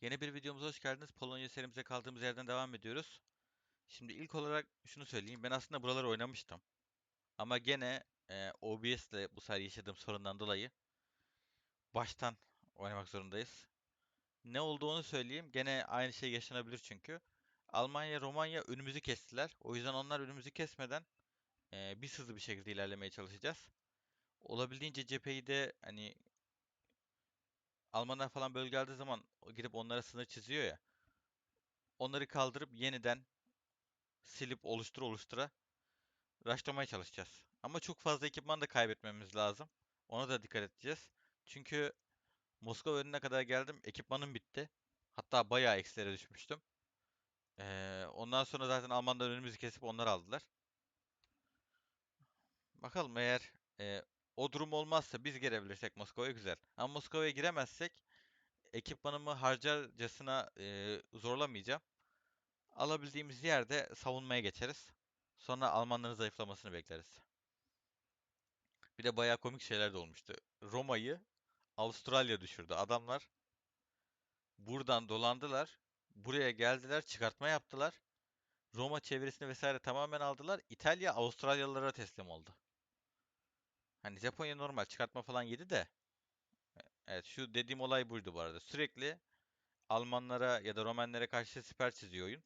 Yeni bir videomuza hoş geldiniz. Polonya serimize kaldığımız yerden devam ediyoruz. Şimdi ilk olarak şunu söyleyeyim. Ben aslında buraları oynamıştım. Ama gene e, OBS ile bu sefer yaşadığım sorundan dolayı baştan oynamak zorundayız. Ne olduğunu söyleyeyim. Gene aynı şey yaşanabilir çünkü. Almanya, Romanya önümüzü kestiler. O yüzden onlar önümüzü kesmeden e, biz hızlı bir şekilde ilerlemeye çalışacağız. Olabildiğince cepheyi de hani Almanlar falan bölge aldığı zaman gidip onlara sınır çiziyor ya. Onları kaldırıp yeniden silip oluştura oluştura rushlamaya çalışacağız. Ama çok fazla ekipman da kaybetmemiz lazım. Ona da dikkat edeceğiz. Çünkü Moskova önüne kadar geldim. Ekipmanım bitti. Hatta bayağı eksilere düşmüştüm. Ee, ondan sonra zaten Almanlar önümüzü kesip onları aldılar. Bakalım eğer e, o durum olmazsa biz girebilirsek Moskova'ya güzel. Ama Moskova'ya giremezsek ekipmanımı harcarcasına e, zorlamayacağım. Alabildiğimiz yerde savunmaya geçeriz. Sonra Almanların zayıflamasını bekleriz. Bir de bayağı komik şeyler de olmuştu. Roma'yı Avustralya düşürdü. Adamlar buradan dolandılar. Buraya geldiler, çıkartma yaptılar. Roma çevresini vesaire tamamen aldılar. İtalya Avustralyalılara teslim oldu. Hani Japonya normal çıkartma falan yedi de. Evet şu dediğim olay buydu bu arada. Sürekli Almanlara ya da Romenlere karşı siper çiziyor oyun.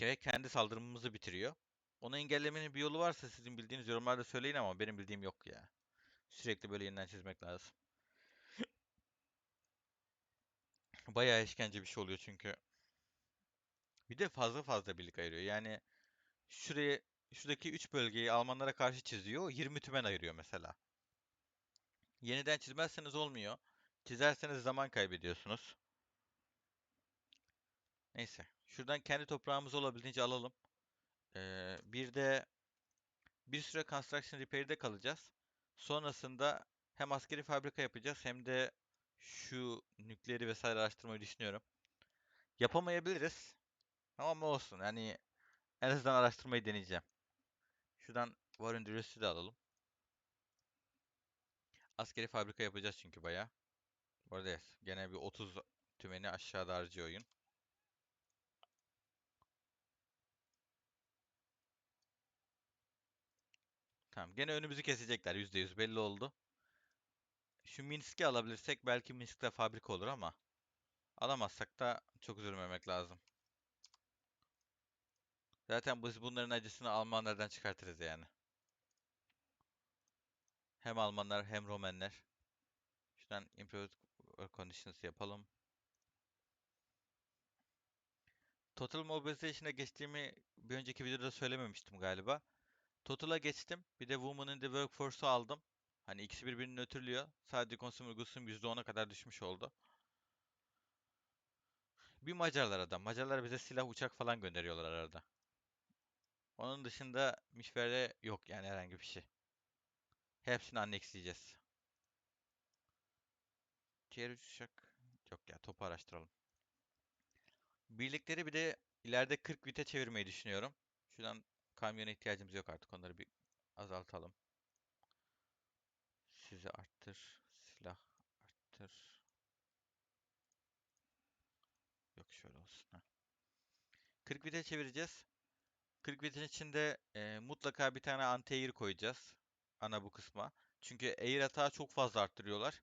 Ve kendi saldırımımızı bitiriyor. Onu engellemenin bir yolu varsa sizin bildiğiniz yorumlarda söyleyin ama benim bildiğim yok ya. Sürekli böyle yeniden çizmek lazım. Bayağı işkence bir şey oluyor çünkü. Bir de fazla fazla birlik ayırıyor. Yani şuraya şuradaki 3 bölgeyi Almanlara karşı çiziyor. 20 tümen ayırıyor mesela. Yeniden çizmezseniz olmuyor. Çizerseniz zaman kaybediyorsunuz. Neyse. Şuradan kendi toprağımızı olabildiğince alalım. Ee, bir de bir süre Construction Repair'de kalacağız. Sonrasında hem askeri fabrika yapacağız hem de şu nükleeri vesaire araştırmayı düşünüyorum. Yapamayabiliriz. Ama olsun. Yani en azından araştırmayı deneyeceğim. Şuradan War Endurance de alalım. Askeri fabrika yapacağız çünkü bayağı. Bu arada yes, gene bir 30 tümeni aşağıda harcıyor oyun. Tamam. Gene önümüzü kesecekler. %100 belli oldu. Şu Minsk'i alabilirsek belki Minsk'te fabrika olur ama alamazsak da çok üzülmemek lazım. Zaten biz bunların acısını Almanlardan çıkartırız yani. Hem Almanlar hem Romenler. Şuradan Improved Conditions yapalım. Total Mobilization'a geçtiğimi bir önceki videoda söylememiştim galiba. Total'a geçtim. Bir de Women in the Workforce'u aldım. Hani ikisi birbirini nötrlüyor. Sadece Consumer Goods'um %10'a kadar düşmüş oldu. Bir Macarlar adam. Macarlar bize silah, uçak falan gönderiyorlar arada. Onun dışında Mişver'de yok yani herhangi bir şey. Hepsini annexleyeceğiz. Diğer uçak yok ya topu araştıralım. Birlikleri bir de ileride 40 vite çevirmeyi düşünüyorum. Şuradan kamyona ihtiyacımız yok artık. Onları bir azaltalım. Sizi arttır. Silah arttır. Yok şöyle olsun. Heh. 40 vite çevireceğiz. 40 vitin içinde e, mutlaka bir tane anti-air koyacağız. Ana bu kısma. Çünkü air hata çok fazla arttırıyorlar.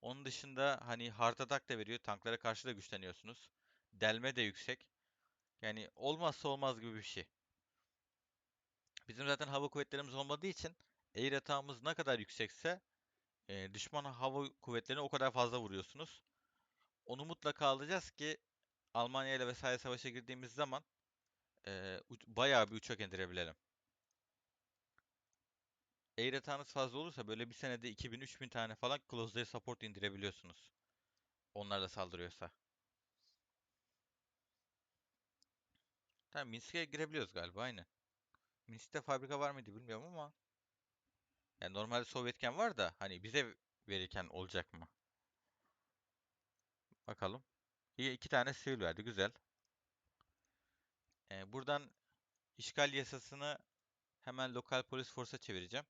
Onun dışında hani hard attack da veriyor. Tanklara karşı da güçleniyorsunuz. Delme de yüksek. Yani olmazsa olmaz gibi bir şey. Bizim zaten hava kuvvetlerimiz olmadığı için air atağımız ne kadar yüksekse e, düşman hava kuvvetlerine o kadar fazla vuruyorsunuz. Onu mutlaka alacağız ki Almanya ile vesaire savaşa girdiğimiz zaman e, bayağı bir uçak indirebilelim. Air atağınız fazla olursa böyle bir senede 2000-3000 tane falan Close Support indirebiliyorsunuz. Onlar da saldırıyorsa. Tamam Minsk'e girebiliyoruz galiba aynı. Minsk'te fabrika var mıydı bilmiyorum ama yani normalde Sovyetken var da hani bize verirken olacak mı? Bakalım. İyi iki tane sivil verdi. Güzel. Ee, buradan işgal yasasını hemen lokal polis forsa çevireceğim.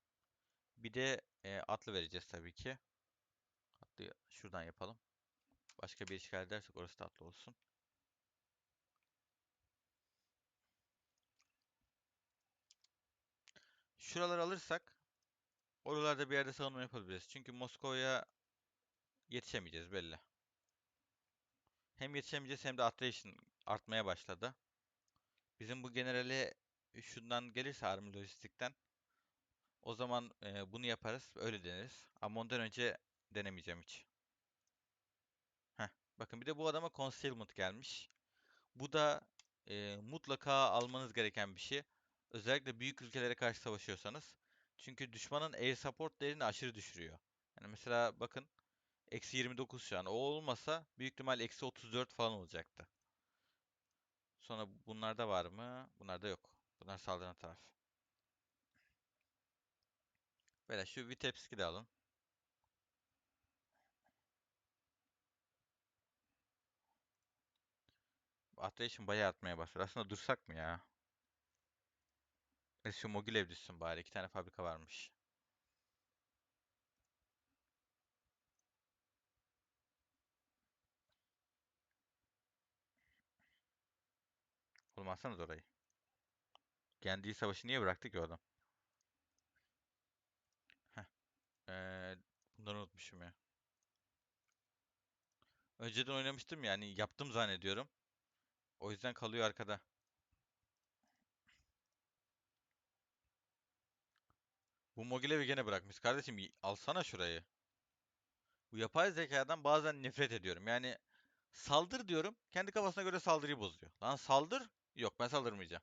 Bir de e, atlı vereceğiz tabii ki. Atlı şuradan yapalım. Başka bir işgal edersek orası tatlı olsun. Şuraları alırsak oralarda bir yerde savunma yapabiliriz. Çünkü Moskova'ya yetişemeyeceğiz belli. Hem yetişemeyeceğiz hem de attrition artmaya başladı. Bizim bu generale şundan gelirse Army Lojistik'ten o zaman e, bunu yaparız. Öyle deneriz. Ama ondan önce denemeyeceğim hiç. Heh. Bakın bir de bu adama concealment gelmiş. Bu da e, mutlaka almanız gereken bir şey. Özellikle büyük ülkelere karşı savaşıyorsanız. Çünkü düşmanın air support değerini aşırı düşürüyor. Yani mesela bakın eksi 29 şu an. O olmasa büyük ihtimal eksi 34 falan olacaktı. Sonra bunlarda var mı? Bunlarda yok. Bunlar saldıran taraf. Böyle şu Vitebsk'i de alın. Attrition bayağı artmaya başladı. Aslında dursak mı ya? E şu Mogilev düşsün bari. İki tane fabrika varmış. Oğlum orayı. Kendi savaşı niye bıraktı ki o adam? Heh. Ee, bunları unutmuşum ya. Önceden oynamıştım yani yaptım zannediyorum. O yüzden kalıyor arkada. Bu Mogilev'i gene bırakmış. Kardeşim alsana şurayı. Bu yapay zekadan bazen nefret ediyorum. Yani saldır diyorum. Kendi kafasına göre saldırıyı bozuyor. Lan saldır. Yok ben saldırmayacağım.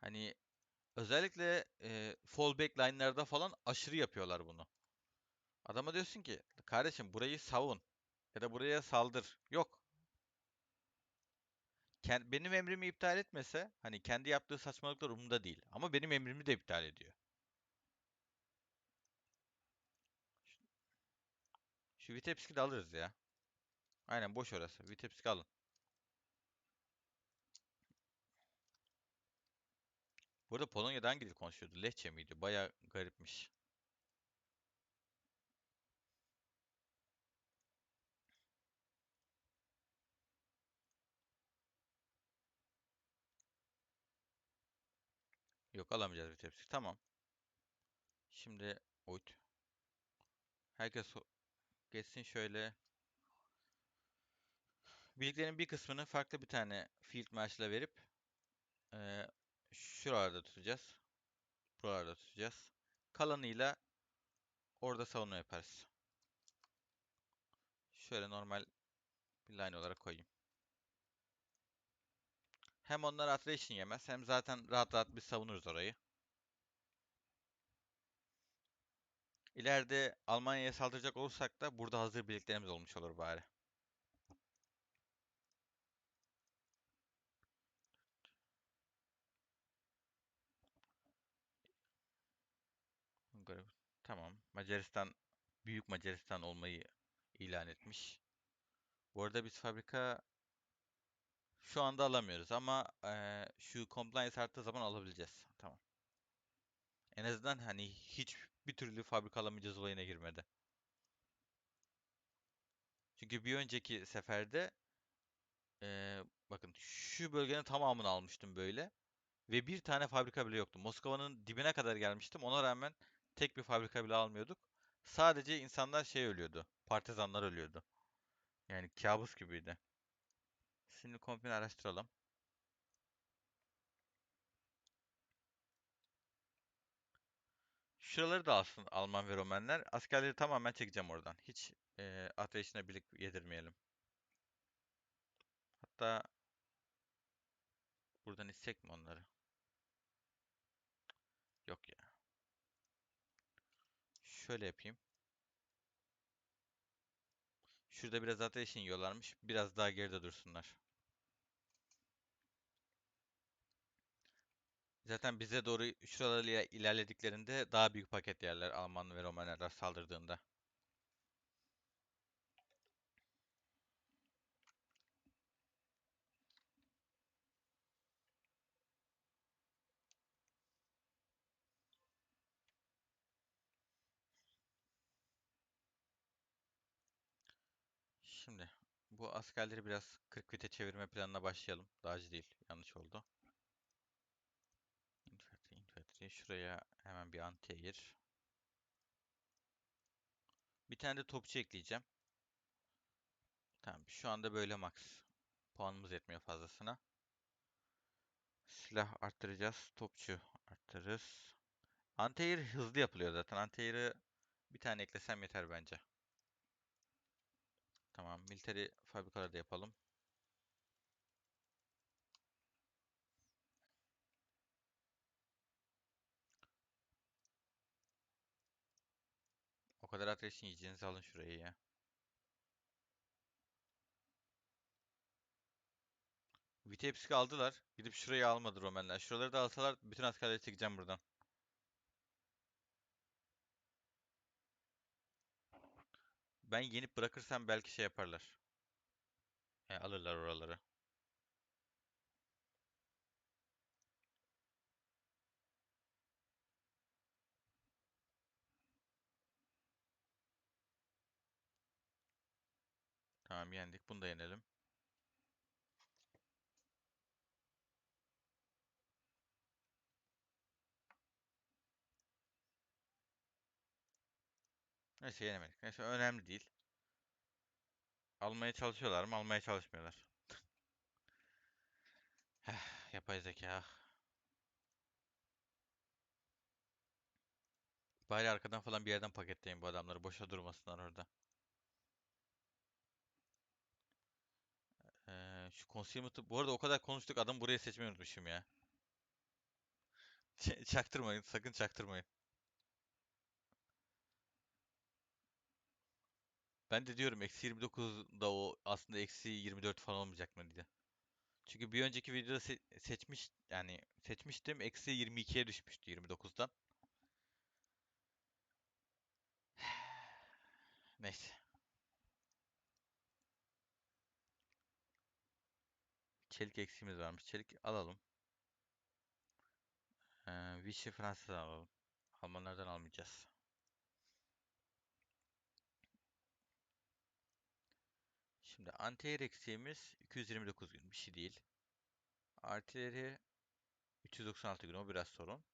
Hani özellikle e, fallback line'larda falan aşırı yapıyorlar bunu. Adama diyorsun ki kardeşim burayı savun ya da buraya saldır. Yok. Ken- benim emrimi iptal etmese hani kendi yaptığı saçmalıklar umurumda değil. Ama benim emrimi de iptal ediyor. Şu Vitebsk'i de alırız ya. Aynen boş orası. Vitebsk'i alın. Bu arada Polonya'da hangi dil konuşuyordu? Lehçe miydi? Baya garipmiş. Yok alamayacağız Vitebsk. Tamam. Şimdi Uyt. Herkes geçsin şöyle. Birliklerin bir kısmını farklı bir tane field marsh'la verip eee şuralarda tutacağız. Buralarda tutacağız. Kalanıyla orada savunma yaparız. Şöyle normal bir line olarak koyayım. Hem onlar attrition yemez hem zaten rahat rahat biz savunuruz orayı. İleride Almanya'ya saldıracak olursak da burada hazır birliklerimiz olmuş olur bari. Tamam. Macaristan Büyük Macaristan olmayı ilan etmiş. Bu arada biz fabrika şu anda alamıyoruz ama eee, şu compliance arttığı zaman alabileceğiz. Tamam. En azından hani hiç bir türlü fabrika alamayacağız olayına girmedi. Çünkü bir önceki seferde eee, bakın şu bölgenin tamamını almıştım böyle ve bir tane fabrika bile yoktu. Moskova'nın dibine kadar gelmiştim. Ona rağmen tek bir fabrika bile almıyorduk. Sadece insanlar şey ölüyordu. Partizanlar ölüyordu. Yani kabus gibiydi. Şimdi komple araştıralım. Şuraları da alsın Alman ve Romenler. Askerleri tamamen çekeceğim oradan. Hiç e, ateşine birlik yedirmeyelim. Hatta buradan içsek mi onları? Yok ya. Şöyle yapayım. Şurada biraz ateşin yiyorlarmış. Biraz daha geride dursunlar. Zaten bize doğru şuralarıyla ilerlediklerinde daha büyük paket yerler Alman ve Romanlar saldırdığında. Şimdi bu askerleri biraz 40 vite çevirme planına başlayalım. Dağcı değil. Yanlış oldu. Infantry, infantry. Şuraya hemen bir anti-air. Bir tane de topçu ekleyeceğim. Tamam. Şu anda böyle max. Puanımız yetmiyor fazlasına. Silah arttıracağız. Topçu arttırırız. Anti-air hızlı yapılıyor zaten. Anti-air'ı bir tane eklesem yeter bence. Tamam. Military fabrikaları da yapalım. O kadar atreşin yiyeceğinizi alın şurayı ya. Vitebsk'i aldılar. Gidip şurayı almadı Romenler. Şuraları da alsalar bütün askerleri çekeceğim buradan. Ben yenip bırakırsam belki şey yaparlar. E, alırlar oraları. Tamam yendik. Bunu da yenelim. Neyse yenemedik. Neyse önemli değil. Almaya çalışıyorlar mı? Almaya çalışmıyorlar. Heh, yapay zeka. Bari arkadan falan bir yerden paketleyin bu adamları. Boşa durmasınlar orada. Ee, şu concealment'ı... Bu arada o kadar konuştuk adam burayı seçmeyi unutmuşum ya. Ç- Çaktırmayın. Sakın çaktırmayın. Ben de diyorum eksi 29'da o aslında eksi 24 falan olmayacak mı diye. Çünkü bir önceki videoda se- seçmiş yani seçmiştim eksi 22'ye düşmüştü 29'dan. Neyse. Çelik eksiğimiz varmış. Çelik alalım. Ee, Vichy Fransa'dan alalım. Almanlardan almayacağız. Şimdi anti-air eksiğimiz 229 gün. Bir şey değil. Artileri 396 gün. O biraz sorun.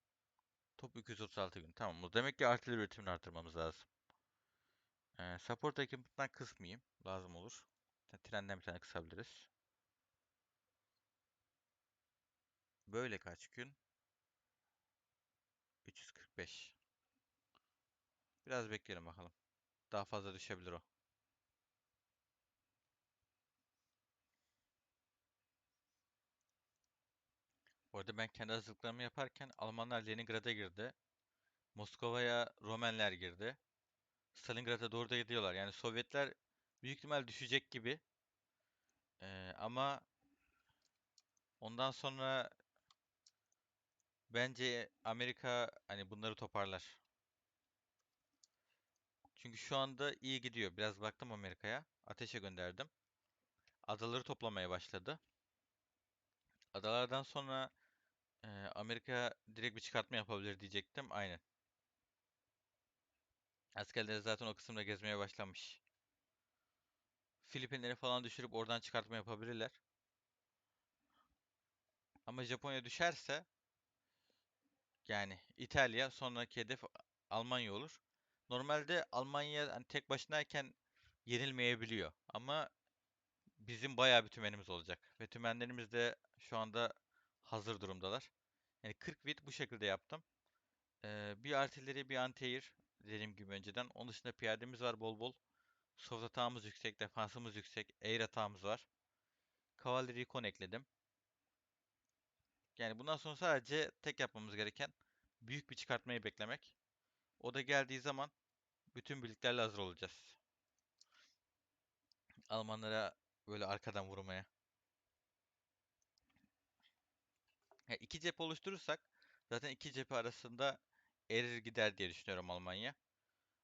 Top 236 gün. Tamam. O demek ki artileri üretimini artırmamız lazım. Ee, support equipment'tan kısmayayım. Lazım olur. Trenden bir tane kısabiliriz. Böyle kaç gün? 345. Biraz bekleyelim bakalım. Daha fazla düşebilir o. Bu arada ben kendi hazırlıklarımı yaparken Almanlar Leningrad'a girdi. Moskova'ya Romenler girdi. Stalingrad'a doğru da gidiyorlar. Yani Sovyetler büyük ihtimal düşecek gibi. Ee, ama ondan sonra bence Amerika hani bunları toparlar. Çünkü şu anda iyi gidiyor. Biraz baktım Amerika'ya. Ateşe gönderdim. Adaları toplamaya başladı. Adalardan sonra Amerika direkt bir çıkartma yapabilir diyecektim. Aynen. Askerleri zaten o kısımda gezmeye başlamış. Filipinleri falan düşürüp oradan çıkartma yapabilirler. Ama Japonya düşerse yani İtalya sonraki hedef Almanya olur. Normalde Almanya hani tek başınayken yenilmeyebiliyor. Ama bizim bayağı bir tümenimiz olacak. Ve tümenlerimiz de şu anda hazır durumdalar. Yani 40 bit bu şekilde yaptım. Ee, bir artilleri bir anti-air dediğim gibi önceden. Onun dışında piyademiz var bol bol. Soft atağımız yüksek, defansımız yüksek, air atağımız var. Cavalry Recon ekledim. Yani bundan sonra sadece tek yapmamız gereken büyük bir çıkartmayı beklemek. O da geldiği zaman bütün birliklerle hazır olacağız. Almanlara böyle arkadan vurmaya. Yani iki cephe oluşturursak zaten iki cephe arasında erir gider diye düşünüyorum Almanya.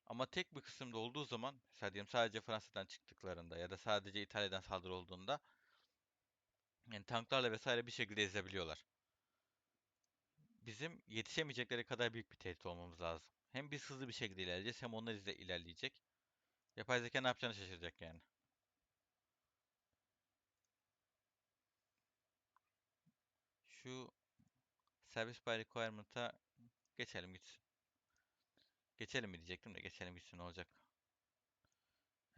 Ama tek bir kısımda olduğu zaman mesela diyelim sadece Fransa'dan çıktıklarında ya da sadece İtalya'dan saldırı olduğunda yani tanklarla vesaire bir şekilde ezebiliyorlar. Bizim yetişemeyecekleri kadar büyük bir tehdit olmamız lazım. Hem biz hızlı bir şekilde ilerleyeceğiz hem onlar ilerleyecek. Yapay zeka ne yapacağını şaşıracak yani. Şu Service by Requirement'a geçelim gitsin. Geçelim mi diyecektim de geçelim gitsin ne olacak.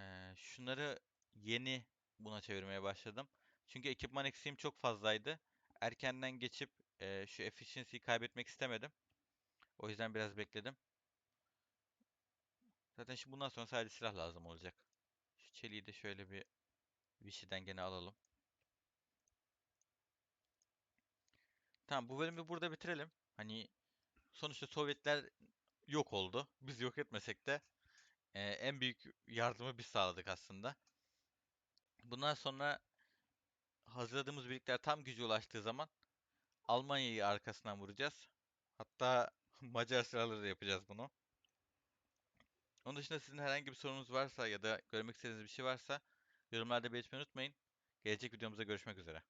Ee, şunları yeni buna çevirmeye başladım. Çünkü ekipman eksiğim çok fazlaydı. Erkenden geçip e, şu efficiency'yi kaybetmek istemedim. O yüzden biraz bekledim. Zaten şimdi bundan sonra sadece silah lazım olacak. Şu çeliği de şöyle bir Vichy'den gene alalım. Tamam bu bölümü burada bitirelim. Hani sonuçta Sovyetler yok oldu. Biz yok etmesek de e, en büyük yardımı biz sağladık aslında. Bundan sonra hazırladığımız birlikler tam gücü ulaştığı zaman Almanya'yı arkasından vuracağız. Hatta Macar silahları da yapacağız bunu. Onun dışında sizin herhangi bir sorunuz varsa ya da görmek istediğiniz bir şey varsa yorumlarda belirtmeyi unutmayın. Gelecek videomuzda görüşmek üzere.